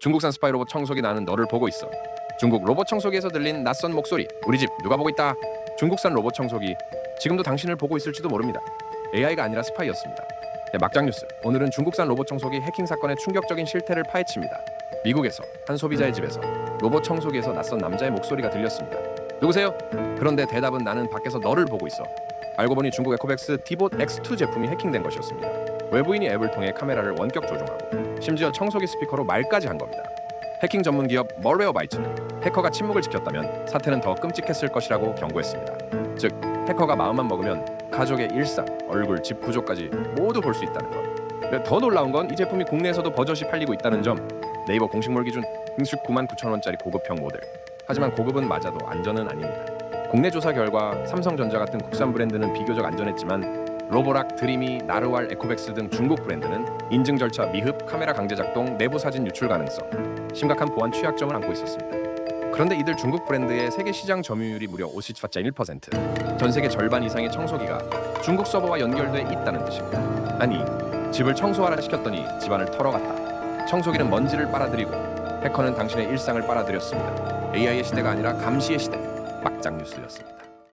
중국산 스파이 로봇 청소기 나는 너를 보고 있어. 중국 로봇 청소기에서 들린 낯선 목소리. 우리 집 누가 보고 있다. 중국산 로봇 청소기. 지금도 당신을 보고 있을지도 모릅니다. AI가 아니라 스파이였습니다. 네, 막장 뉴스. 오늘은 중국산 로봇 청소기 해킹 사건의 충격적인 실태를 파헤칩니다. 미국에서 한 소비자의 집에서 로봇 청소기에서 낯선 남자의 목소리가 들렸습니다. 누구세요? 그런데 대답은 나는 밖에서 너를 보고 있어. 알고 보니 중국 에코백스 디봇 X2 제품이 해킹된 것이었습니다. 외부인이 앱을 통해 카메라를 원격 조종하고 심지어 청소기 스피커로 말까지 한 겁니다. 해킹 전문 기업 멀웨어 바이츠는 해커가 침묵을 지켰다면 사태는 더 끔찍했을 것이라고 경고했습니다. 즉 해커가 마음만 먹으면 가족의 일상, 얼굴, 집 구조까지 모두 볼 수 있다는 것. 더 놀라운 건 이 제품이 국내에서도 버젓이 팔리고 있다는 점. 네이버 공식몰 기준 69만 9천 원짜리 고급형 모델. 하지만 고급은 맞아도 안전은 아닙니다. 국내 조사 결과 삼성전자 같은 국산 브랜드는 비교적 안전했지만 로보락, 드리미, 나르왈, 에코백스 등 중국 브랜드는 인증 절차 미흡, 카메라 강제 작동, 내부 사진 유출 가능성, 심각한 보안 취약점을 안고 있었습니다. 그런데 이들 중국 브랜드의 세계 시장 점유율이 무려 54.1%. 전 세계 절반 이상의 청소기가 중국 서버와 연결돼 있다는 뜻입니다. 아니, 집을 청소하라 시켰더니 집안을 털어갔다. 청소기는 먼지를 빨아들이고 해커는 당신의 일상을 빨아들였습니다. AI의 시대가 아니라 감시의 시대. 막장 뉴스였습니다.